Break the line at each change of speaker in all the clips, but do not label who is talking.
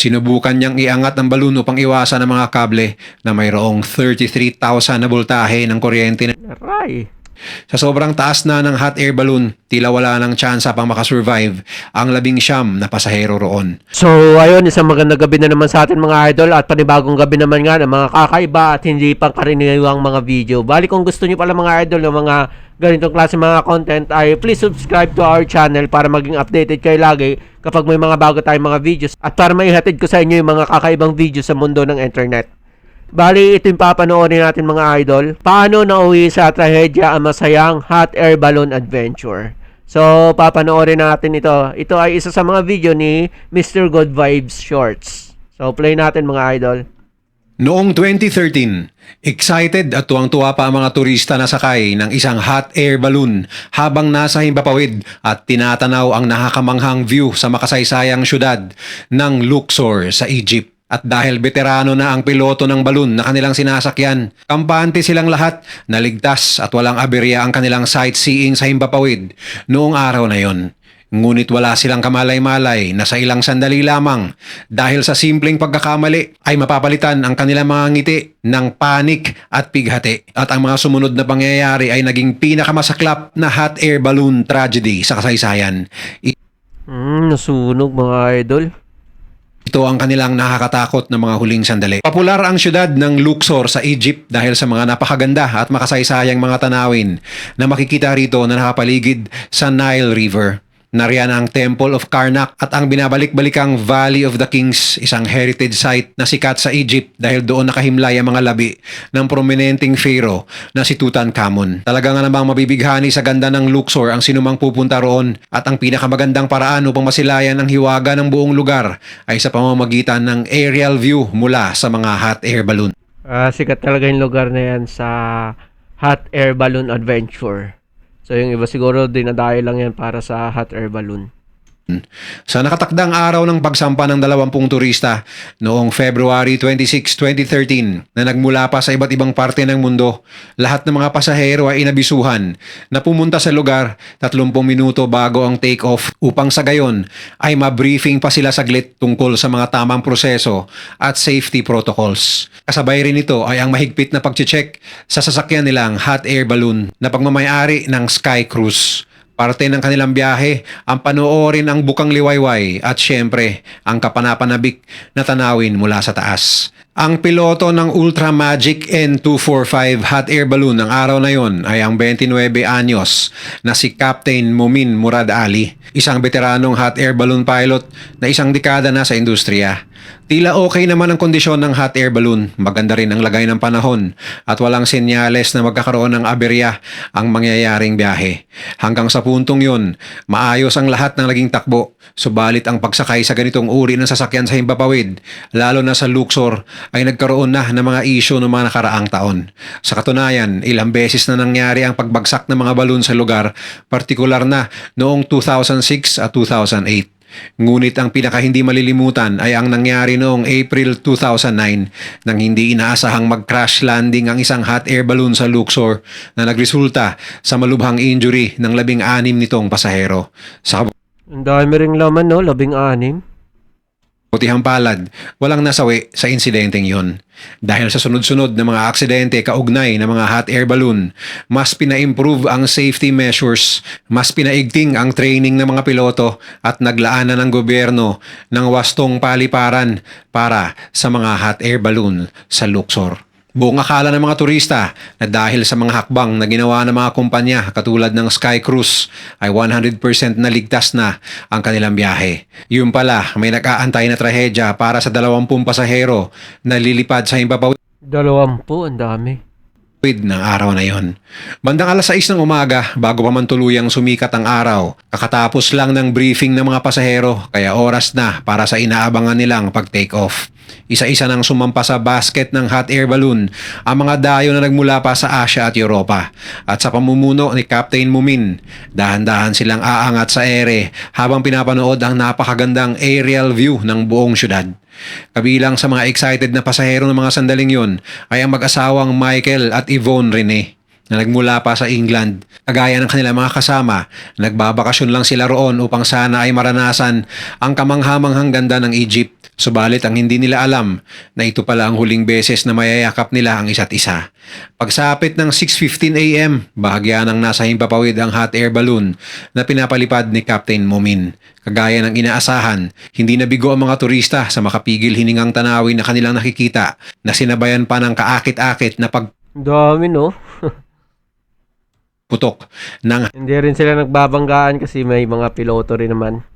Sinubukan niyang iangat ang balon upang iwasan ang mga kable na mayroong 33,000 na voltahe ng kuryente na
Aray.
Sa sobrang taas na ng hot air balloon, tila wala ng tsansa pang makasurvive ang labing siyam na pasahero roon.
So, ayun, isang magandang gabi na naman sa atin mga idol at panibagong gabi naman nga ng mga kakaiba at hindi pang karaniwang mga video. Bali kung gusto niyo pala mga idol ng mga ganitong klase mga content ay please subscribe to our channel para maging updated kayo lagi kapag may mga bago tayong mga videos at para maihatid ko sa inyo yung mga kakaibang videos sa mundo ng internet. Bali, ito yung papanoorin natin mga idol. Paano nauwi sa trahedya ang masayang hot air balloon adventure. So, papanoorin natin ito. Ito ay isa sa mga video ni Mr. Good Vibes Shorts. So, play natin mga idol.
Noong 2013, excited at tuwang-tuwa pa ang mga turista na sakay ng isang hot air balloon habang nasa Himpapawid at tinatanaw ang nakakamanghang view sa makasaysayang syudad ng Luxor sa Egypt. At dahil veterano na ang piloto ng balon na kanilang sinasakyan, kampante silang lahat na ligtas at walang aberya ang kanilang sightseeing sa Himpapawid noong araw na yon. Ngunit wala silang kamalay-malay na sa ilang sandali lamang dahil sa simpleng pagkakamali ay mapapalitan ang kanilang mga ngiti ng panik at pighati. At ang mga sumunod na pangyayari ay naging pinakamasaklap na hot air balloon tragedy sa kasaysayan.
Hmm, nasunog mga idol.
Ito ang kanilang nakakatakot na mga huling sandali. Popular ang syudad ng Luxor sa Egypt dahil sa mga napakaganda at makasaysayang mga tanawin na makikita rito na nakapaligid sa Nile River. Nariyan ang Temple of Karnak at ang binabalik-balikang Valley of the Kings, isang heritage site na sikat sa Egypt dahil doon nakahimlay ang mga labi ng prominenteng pharaoh na si Tutankhamun. Talaga nga namang mabibighani sa ganda ng Luxor ang sinumang pupunta roon at ang pinakamagandang paraan upang masilayan ang hiwaga ng buong lugar ay sa pamamagitan ng aerial view mula sa mga hot air balloon.
Ah, sikat talaga yung lugar na yan sa hot air balloon adventure. So, yung iba siguro dinadayo lang yan para sa hot air balloon.
Sa nakatakdang araw ng pagsampa ng 20 turista noong February 26, 2013 na nagmula pa sa iba't ibang parte ng mundo, lahat ng mga pasahero ay inabisuhan na pumunta sa lugar 30 minuto bago ang take-off upang sa gayon ay mabriefing pa sila saglit tungkol sa mga tamang proseso at safety protocols. Kasabay rin ito ay ang mahigpit na pag-check sa sasakyan nilang hot air balloon na pagmamayari ng Sky Cruise. Parte ng kanilang biyahe ang panoorin ang bukang liwayway at syempre ang kapanapanabik na tanawin mula sa taas. Ang piloto ng Ultra Magic N245 hot air balloon ng araw na yon ay ang 29 anyos na si Captain Mumin Murad Ali, isang veteranong hot air balloon pilot na isang dekada na sa industriya. Tila okay naman ang kondisyon ng hot air balloon, maganda rin ang lagay ng panahon at walang senyales na magkakaroon ng aberya ang mangyayaring biyahe. Hanggang sa puntong yun, maayos ang lahat ng naging takbo, subalit ang pagsakay sa ganitong uri ng sasakyan sa Himpapawid, lalo na sa Luxor, ay nagkaroon na ng mga isyo noong mga nakaraang taon. Sa katunayan, ilang beses na nangyari ang pagbagsak ng mga balon sa lugar, partikular na noong 2006 at 2008. Ngunit ang pinaka hindi malilimutan ay ang nangyari noong April 2009 nang hindi inaasahang mag-crash landing ang isang hot air balloon sa Luxor na nagresulta sa malubhang injury ng labing anim nitong pasahero. Sa
Ang dami ring laman, no? Labing anim.
Kabutihang palad, walang nasawi sa insidenteng yon. Dahil sa sunod-sunod na mga aksidente kaugnay ng mga hot air balloon, mas pina-improve ang safety measures, mas pinaigting ang training ng mga piloto at naglaanan ng gobyerno ng wastong paliparan para sa mga hot air balloon sa Luxor. Buong akala ng mga turista na dahil sa mga hakbang na ginawa ng mga kumpanya katulad ng Sky Cruise ay 100% na ligtas na ang kanilang biyahe. Yun pala, may nag-aantay na trahedya para sa 20 pasahero na lilipad sa Himpapawid
Dalawampu, ang dami.
Ng araw na yon. Bandang alas 6 ng umaga, bago pa man tuluyang sumikat ang araw, kakatapos lang ng briefing ng mga pasahero, kaya oras na para sa inaabangan nilang pag-take off. Isa-isa nang sumampa sa basket ng hot air balloon ang mga dayo na nagmula pa sa Asia at Europa. At sa pamumuno ni Captain Mumin, dahan-dahan silang aangat sa ere habang pinapanood ang napakagandang aerial view ng buong syudad. Kabilang sa mga excited na pasahero ng mga sandaling yon ay ang mag-asawang Michael at Yvonne Rene na nagmula pa sa England. Kagaya ng kanilang mga kasama, nagbabakasyon lang sila roon upang sana ay maranasan ang kamanghamanghang ganda ng Egypt. Subalit ang hindi nila alam na ito pala ang huling beses na mayayakap nila ang isa't isa. Pagsapit ng 6.15 a.m., bahagya ng nasa himpapawid ang hot air balloon na pinapalipad ni Captain Momin. Kagaya ng inaasahan, hindi nabigo ang mga turista sa makapigil hiningang tanawin na kanilang nakikita na sinabayan pa ng kaakit-akit na
Ang Dami, no?
pagputok ng
Hindi rin sila nagbabanggaan kasi may mga piloto rin naman.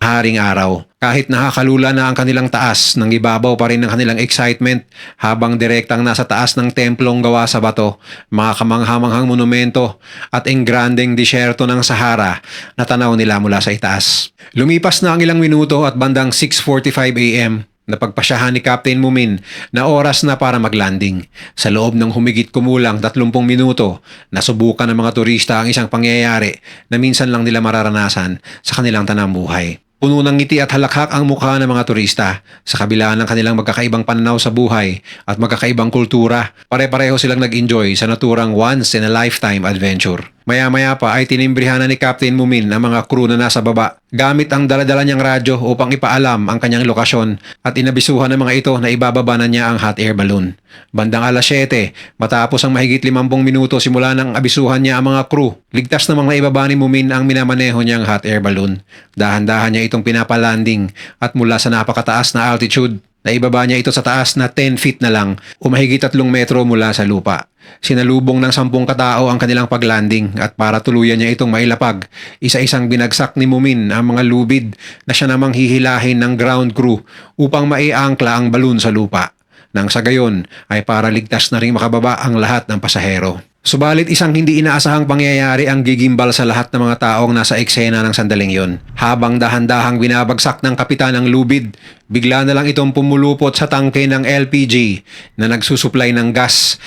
Haring araw. Kahit nakakalula na ang kanilang taas, nang ibabaw pa rin ang kanilang excitement habang direktang nasa taas ng templong gawa sa bato, mga kamanghamanghang monumento at engrandeng disyerto ng Sahara na tanaw nila mula sa itaas. Lumipas na ang ilang minuto at bandang 6.45 a.m. Napagpasyahan ni Captain Mumin na oras na para maglanding. Sa loob ng humigit kumulang 30 minuto, nasubukan ng mga turista ang isang pangyayari na minsan lang nila mararanasan sa kanilang tanang buhay. Puno ng ngiti at halakhak ang mukha ng mga turista sa kabila ng kanilang magkakaibang pananaw sa buhay at magkakaibang kultura. Pare-pareho silang nag-enjoy sa naturang once in a lifetime adventure. Maya-maya pa ay tinimbrihan na ni Captain Mumin ang mga crew na nasa baba gamit ang daladala niyang radyo upang ipaalam ang kanyang lokasyon at inabisuhan ng mga ito na ibababa na niya ang hot air balloon. Bandang alas 7, matapos ang mahigit 50 minuto simula nang abisuhan niya ang mga crew, ligtas namang naibaba ni Mumin ang minamaneho niyang hot air balloon. Dahan-dahan niya itong pinapalanding at mula sa napakataas na altitude, naibaba niya ito sa taas na 10 feet na lang o mahigit 3 metro mula sa lupa. Sinalubong ng sampung katao ang kanilang paglanding at para tuluyan niya itong mailapag, isa-isang binagsak ni Mumin ang mga lubid na siya namang hihilahin ng ground crew upang maiangkla ang balon sa lupa. Nang sa gayon ay para ligtas na rin makababa ang lahat ng pasahero. Subalit isang hindi inaasahang pangyayari ang gigimbal sa lahat ng mga taong nasa eksena ng sandaling yon. Habang dahan-dahang binabagsak ng kapitan ang lubid, bigla na lang itong pumulupot sa tangke ng LPG na nagsusupply ng gas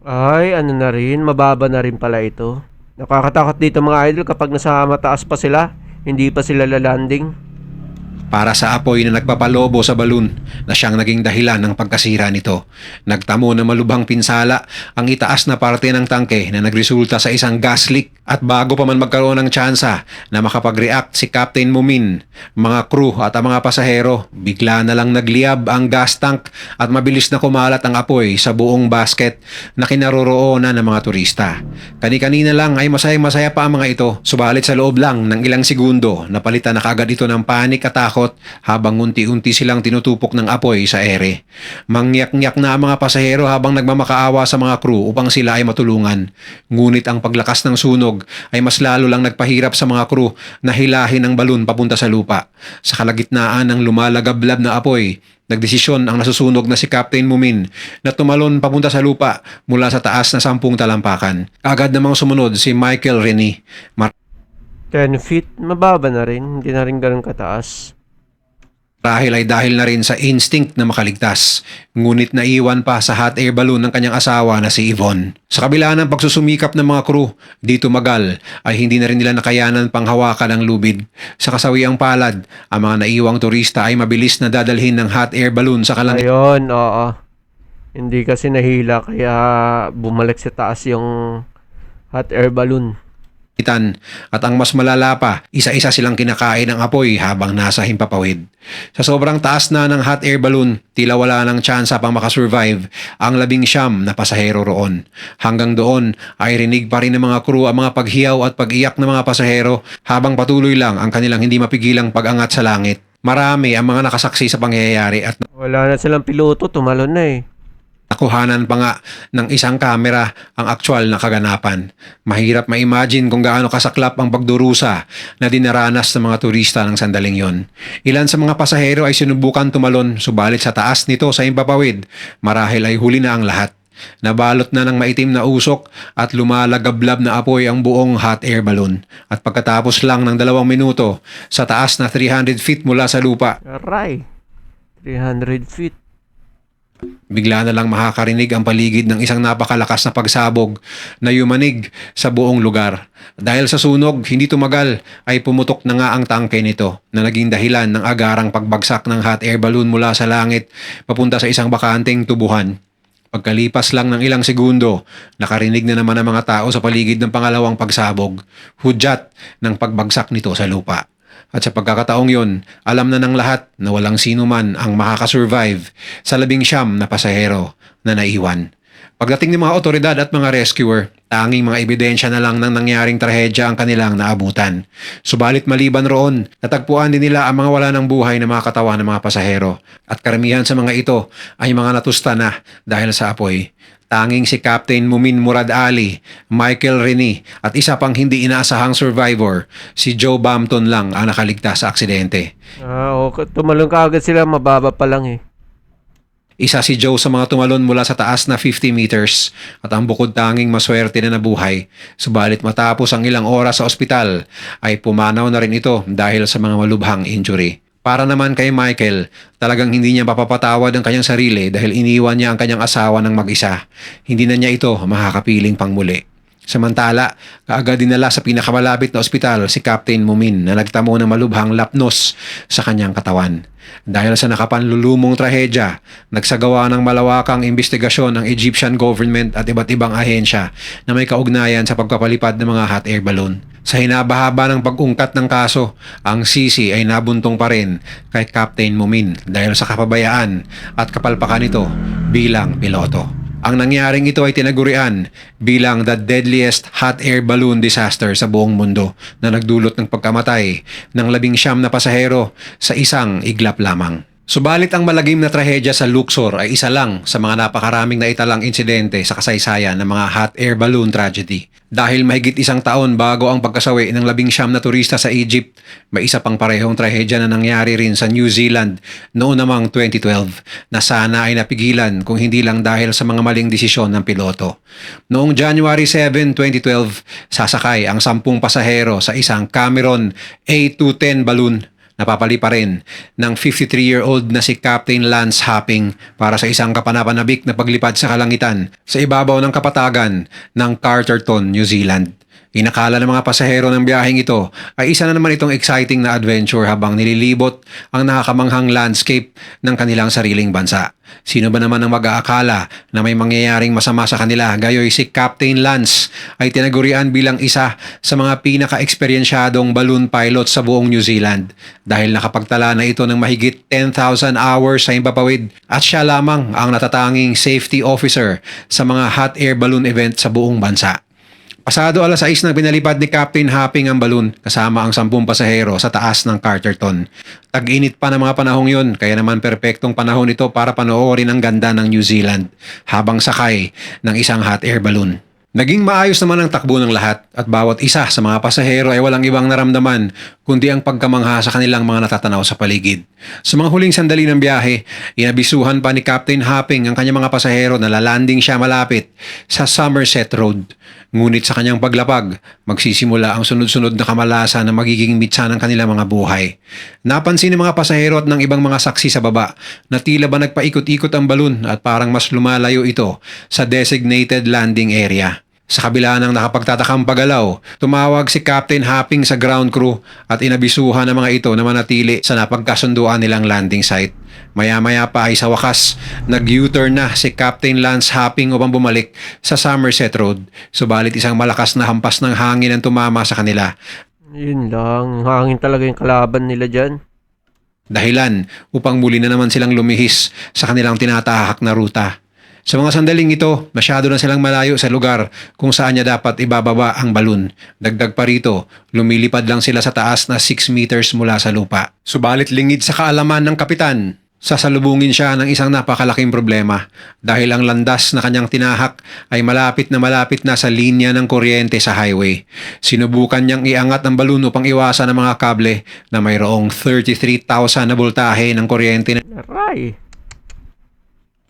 Ay, ano na rin, mababa na rin pala ito. Nakakatakot dito mga idol kapag nasa mataas pa sila, hindi pa sila lalanding.
Para sa apoy na nagpapalobo sa balon na siyang naging dahilan ng pagkasira nito. Nagtamo na malubhang pinsala ang itaas na parte ng tangke na nagresulta sa isang gas leak at bago pa man magkaroon ng tsansa na makapag-react si Captain Mumin, mga crew at ang mga pasahero, bigla na lang nagliyab ang gas tank at mabilis na kumalat ang apoy sa buong basket na kinaroroonan ng mga turista. Kani-kanina lang ay masaya-masaya pa ang mga ito, subalit sa loob lang ng ilang segundo, napalitan na kagad ito ng panik at takot habang unti-unti silang tinutupok ng apoy sa ere. Mangyak-ngyak na ang mga pasahero habang nagmamakaawa sa mga crew upang sila ay matulungan. Ngunit ang paglakas ng sunog ay mas lalo lang nagpahirap sa mga crew na hilahin ang balon papunta sa lupa. Sa kalagitnaan ng lumalagablab na apoy, Nagdesisyon ang nasusunog na si Captain Mumin na tumalon papunta sa lupa mula sa taas na sampung talampakan. Agad namang sumunod si Michael Rennie.
10 feet, mababa na rin, hindi na rin ganun kataas.
Marahil ay dahil na rin sa instinct na makaligtas. Ngunit naiwan pa sa hot air balloon ng kanyang asawa na si Yvonne. Sa kabila ng pagsusumikap ng mga crew, dito magal ay hindi na rin nila nakayanan pang hawakan ang lubid. Sa kasawiang palad, ang mga naiwang turista ay mabilis na dadalhin ng hot air balloon sa kalangitan.
Ayun, oo. Hindi kasi nahila kaya bumalik sa taas yung hot air balloon.
At ang mas malala pa, isa-isa silang kinakain ng apoy habang nasa himpapawid. Sa sobrang taas na ng hot air balloon, tila wala ng tsansa pang makasurvive ang labing siyam na pasahero roon. Hanggang doon ay rinig pa rin ng mga crew ang mga paghiyaw at pag-iyak ng mga pasahero habang patuloy lang ang kanilang hindi mapigilang pag-angat sa langit. Marami ang mga nakasaksi sa pangyayari at
Wala na silang piloto, tumalon na eh.
Nakuhanan pa nga ng isang kamera ang aktual na kaganapan. Mahirap ma-imagine kung gaano kasaklap ang pagdurusa na dinaranas ng mga turista ng sandaling yon. Ilan sa mga pasahero ay sinubukan tumalon subalit sa taas nito sa impapawid, marahil ay huli na ang lahat. Nabalot na ng maitim na usok at lumalagablab na apoy ang buong hot air balloon. At pagkatapos lang ng dalawang minuto, sa taas na 300 feet mula sa lupa,
Aray. 300 feet.
Bigla na lang makakarinig ang paligid ng isang napakalakas na pagsabog na yumanig sa buong lugar. Dahil sa sunog, hindi tumagal ay pumutok na nga ang tangke nito na naging dahilan ng agarang pagbagsak ng hot air balloon mula sa langit papunta sa isang bakanteng tubuhan. Pagkalipas lang ng ilang segundo, nakarinig na naman ang mga tao sa paligid ng pangalawang pagsabog, hudyat ng pagbagsak nito sa lupa. At sa pagkakataong yon, alam na ng lahat na walang sino man ang makakasurvive sa labing siyam na pasahero na naiwan. Pagdating ng mga otoridad at mga rescuer, tanging mga ebidensya na lang ng nangyaring trahedya ang kanilang naabutan. Subalit maliban roon, natagpuan din nila ang mga wala ng buhay na mga katawan ng mga pasahero. At karamihan sa mga ito ay mga natusta na dahil sa apoy. Tanging si Captain Mumin Murad Ali, Michael Rene at isa pang hindi inaasahang survivor, si Joe Bampton lang ang nakaligtas sa aksidente.
Ah, okay. Tumalon ka agad sila, mababa pa lang eh.
Isa si Joe sa mga tumalon mula sa taas na 50 meters at ang bukod tanging maswerte na nabuhay. Subalit matapos ang ilang oras sa ospital ay pumanaw na rin ito dahil sa mga malubhang injury. Para naman kay Michael, talagang hindi niya mapapatawad ang kanyang sarili dahil iniwan niya ang kanyang asawa ng mag-isa. Hindi na niya ito makakapiling pangmuli. Samantala, kaagad dinala sa pinakamalapit na ospital si Captain Mumin na nagtamo ng malubhang lapnos sa kanyang katawan. Dahil sa nakapanlulumong trahedya, nagsagawa ng malawakang investigasyon ng Egyptian government at iba't ibang ahensya na may kaugnayan sa pagpapalipad ng mga hot air balloon. Sa hinabahaba ng pag-ungkat ng kaso, ang sisi ay nabuntong pa rin kay Captain Mumin dahil sa kapabayaan at kapalpakan nito bilang piloto. Ang nangyaring ito ay tinagurian bilang the deadliest hot air balloon disaster sa buong mundo na nagdulot ng pagkamatay ng labing siyam na pasahero sa isang iglap lamang. Subalit ang malagim na trahedya sa Luxor ay isa lang sa mga napakaraming naitalang insidente sa kasaysayan ng mga hot air balloon tragedy. Dahil mahigit isang taon bago ang pagkasawi ng labing siyam na turista sa Egypt, may isa pang parehong trahedya na nangyari rin sa New Zealand noon namang 2012 na sana ay napigilan kung hindi lang dahil sa mga maling desisyon ng piloto. Noong January 7, 2012, sasakay ang sampung pasahero sa isang Cameron A210 balloon napapali pa rin ng 53-year-old na si Captain Lance Happing para sa isang kapanapanabik na paglipad sa kalangitan sa ibabaw ng kapatagan ng Carterton, New Zealand. Inakala ng mga pasahero ng biyaheng ito ay isa na naman itong exciting na adventure habang nililibot ang nakakamanghang landscape ng kanilang sariling bansa. Sino ba naman ang mag-aakala na may mangyayaring masama sa kanila gayoy si Captain Lance ay tinagurian bilang isa sa mga pinaka-eksperyensyadong balloon pilot sa buong New Zealand dahil nakapagtala na ito ng mahigit 10,000 hours sa impapawid at siya lamang ang natatanging safety officer sa mga hot air balloon event sa buong bansa. Pasado alas 6 nang pinalipad ni Captain Happing ang balon kasama ang 10 pasahero sa taas ng Carterton. Tag-init pa ng mga panahong yon kaya naman perpektong panahon ito para panoorin ang ganda ng New Zealand habang sakay ng isang hot air balloon. Naging maayos naman ang takbo ng lahat at bawat isa sa mga pasahero ay walang ibang naramdaman kundi ang pagkamangha sa kanilang mga natatanaw sa paligid. Sa mga huling sandali ng biyahe, inabisuhan pa ni Captain Happing ang kanyang mga pasahero na lalanding siya malapit sa Somerset Road. Ngunit sa kanyang paglapag, magsisimula ang sunod-sunod na kamalasa na magiging mitsa ng kanilang mga buhay. Napansin ng mga pasahero at ng ibang mga saksi sa baba na tila ba nagpaikot-ikot ang balon at parang mas lumalayo ito sa designated landing area. Sa kabila ng nakapagtatakang pagalaw, tumawag si Captain Happing sa ground crew at inabisuhan ng mga ito na manatili sa napagkasunduan nilang landing site. Maya-maya pa ay sa wakas, nag-U-turn na si Captain Lance Happing upang bumalik sa Somerset Road. Subalit isang malakas na hampas ng hangin ang tumama sa kanila.
Yun lang, hangin talaga yung kalaban nila dyan.
Dahilan upang muli na naman silang lumihis sa kanilang tinatahak na ruta. Sa mga sandaling ito, masyado na silang malayo sa lugar kung saan niya dapat ibababa ang balon. Dagdag pa rito, lumilipad lang sila sa taas na 6 meters mula sa lupa. Subalit lingid sa kaalaman ng kapitan, sasalubungin siya ng isang napakalaking problema dahil ang landas na kanyang tinahak ay malapit na malapit na sa linya ng kuryente sa highway. Sinubukan niyang iangat ang balon upang iwasan ang mga kable na mayroong 33,000 na voltahe ng kuryente na
Aray!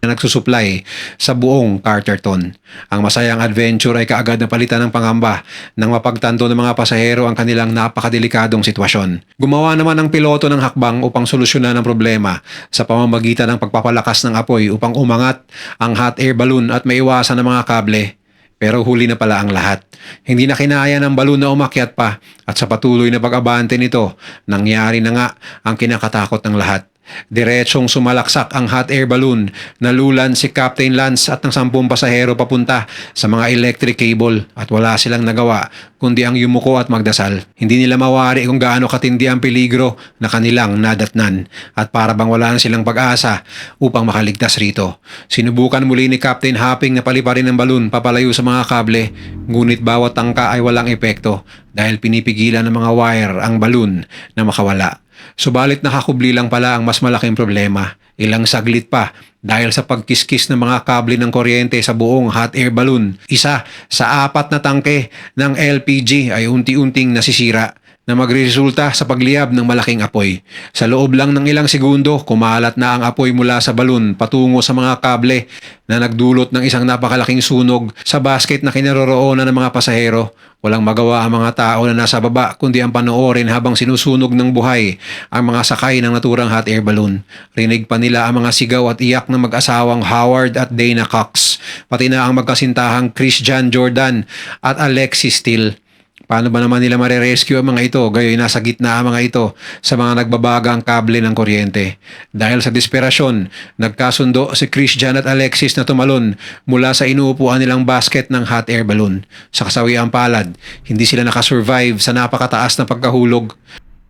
Na nagsusupply sa buong Carterton. Ang masayang adventure ay kaagad na palitan ng pangamba nang mapagtanto ng mga pasahero ang kanilang napakadelikadong sitwasyon. Gumawa naman ang piloto ng hakbang upang solusyonan ang problema sa pamamagitan ng pagpapalakas ng apoy upang umangat ang hot air balloon at maiwasan ang mga kable. Pero huli na pala ang lahat. Hindi na kinaya ng balon na umakyat pa at sa patuloy na pag-abante nito, nangyari na nga ang kinakatakot ng lahat. Diretsong sumalaksak ang hot air balloon. Nalulan si Captain Lance at ng sampung pasahero papunta sa mga electric cable at wala silang nagawa kundi ang yumuko at magdasal. Hindi nila mawari kung gaano katindi ang peligro na kanilang nadatnan at para bang wala na silang pag-asa upang makaligtas rito. Sinubukan muli ni Captain Hopping na paliparin ang balloon papalayo sa mga kable ngunit bawat tangka ay walang epekto dahil pinipigilan ng mga wire ang balloon na makawala. Subalit nakakubli lang pala ang mas malaking problema. Ilang saglit pa dahil sa pagkiskis ng mga kable ng kuryente sa buong hot air balloon. Isa sa apat na tangke ng LPG ay unti-unting nasisira na magresulta sa pagliyab ng malaking apoy. Sa loob lang ng ilang segundo, kumalat na ang apoy mula sa balon patungo sa mga kable na nagdulot ng isang napakalaking sunog sa basket na kinaroroonan ng mga pasahero. Walang magawa ang mga tao na nasa baba kundi ang panoorin habang sinusunog ng buhay ang mga sakay ng naturang hot air balloon. Rinig pa nila ang mga sigaw at iyak ng mag-asawang Howard at Dana Cox, pati na ang magkasintahang Christian Jordan at Alexis Steele. Paano ba naman nila marerescue ang mga ito? Gayoy nasa gitna ang mga ito sa mga nagbabagang kable ng kuryente. Dahil sa desperasyon, nagkasundo si Christian at Alexis na tumalon mula sa inuupuan nilang basket ng hot air balloon. Sa kasawiang palad, hindi sila nakasurvive sa napakataas na pagkahulog.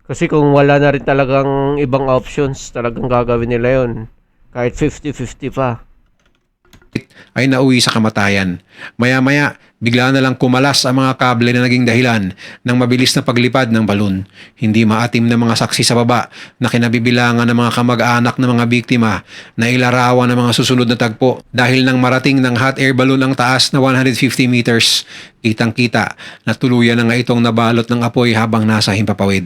Kasi kung wala na rin talagang ibang options, talagang gagawin nila yon Kahit 50-50 pa.
ay nauwi sa kamatayan. Maya-maya, bigla na lang kumalas ang mga kable na naging dahilan ng mabilis na paglipad ng balon. Hindi maatim na mga saksi sa baba na kinabibilangan ng mga kamag-anak ng mga biktima na ilarawan ng mga susunod na tagpo dahil nang marating ng hot air balloon ang taas na 150 meters. Kitang-kita na tuluyan na nga itong nabalot ng apoy habang nasa himpapawid.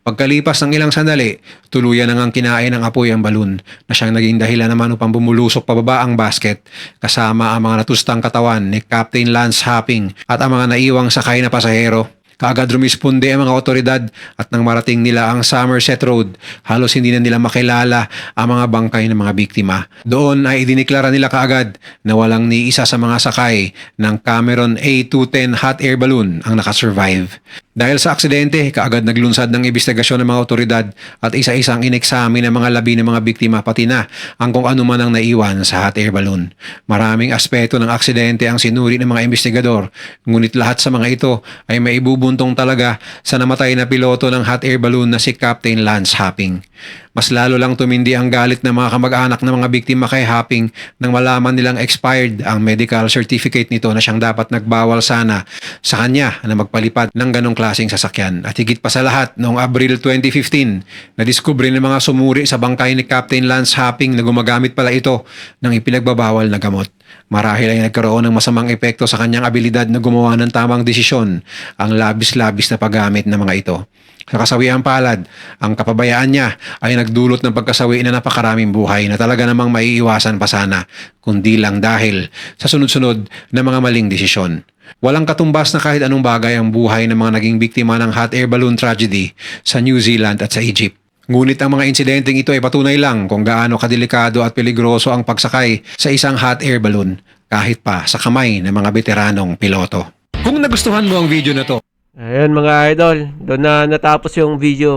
Pagkalipas ng ilang sandali, tuluyan na ngang kinain ng apoy ang balon na siyang naging dahilan naman upang bumulusok pababa ang basket kasama ang mga natustang katawan ni Captain Lance Hopping at ang mga naiwang sakay na pasahero. Kaagad rumisponde ang mga otoridad at nang marating nila ang Somerset Road, halos hindi na nila makilala ang mga bangkay ng mga biktima. Doon ay idiniklara nila kaagad na walang ni isa sa mga sakay ng Cameron A210 hot air balloon ang nakasurvive. Dahil sa aksidente, kaagad naglunsad ng investigasyon ng mga otoridad at isa-isang ineksamin ng mga labi ng mga biktima pati na ang kung ano man ang naiwan sa hot air balloon. Maraming aspeto ng aksidente ang sinuri ng mga investigador, ngunit lahat sa mga ito ay maibubuntong talaga sa namatay na piloto ng hot air balloon na si Captain Lance Hopping. Mas lalo lang tumindi ang galit ng mga kamag-anak ng mga biktima kay Hopping nang malaman nilang expired ang medical certificate nito na siyang dapat nagbawal sana sa kanya na magpalipad ng ganong klaseng sasakyan. At higit pa sa lahat, noong Abril 2015, nadiskubre ng mga sumuri sa bangkay ni Captain Lance Hopping na gumagamit pala ito ng ipinagbabawal na gamot. Marahil ay nagkaroon ng masamang epekto sa kanyang abilidad na gumawa ng tamang desisyon ang labis-labis na paggamit ng mga ito. Sa kasawiang palad, ang kapabayaan niya ay nagdulot ng pagkasawi na napakaraming buhay na talaga namang maiiwasan pa sana, kundi lang dahil sa sunod-sunod na mga maling desisyon. Walang katumbas na kahit anong bagay ang buhay ng mga naging biktima ng hot air balloon tragedy sa New Zealand at sa Egypt. Ngunit ang mga insidenteng ito ay patunay lang kung gaano kadelikado at peligroso ang pagsakay sa isang hot air balloon kahit pa sa kamay ng mga veteranong piloto. Kung nagustuhan mo ang video na to,
Ayan mga idol, doon na natapos yung video.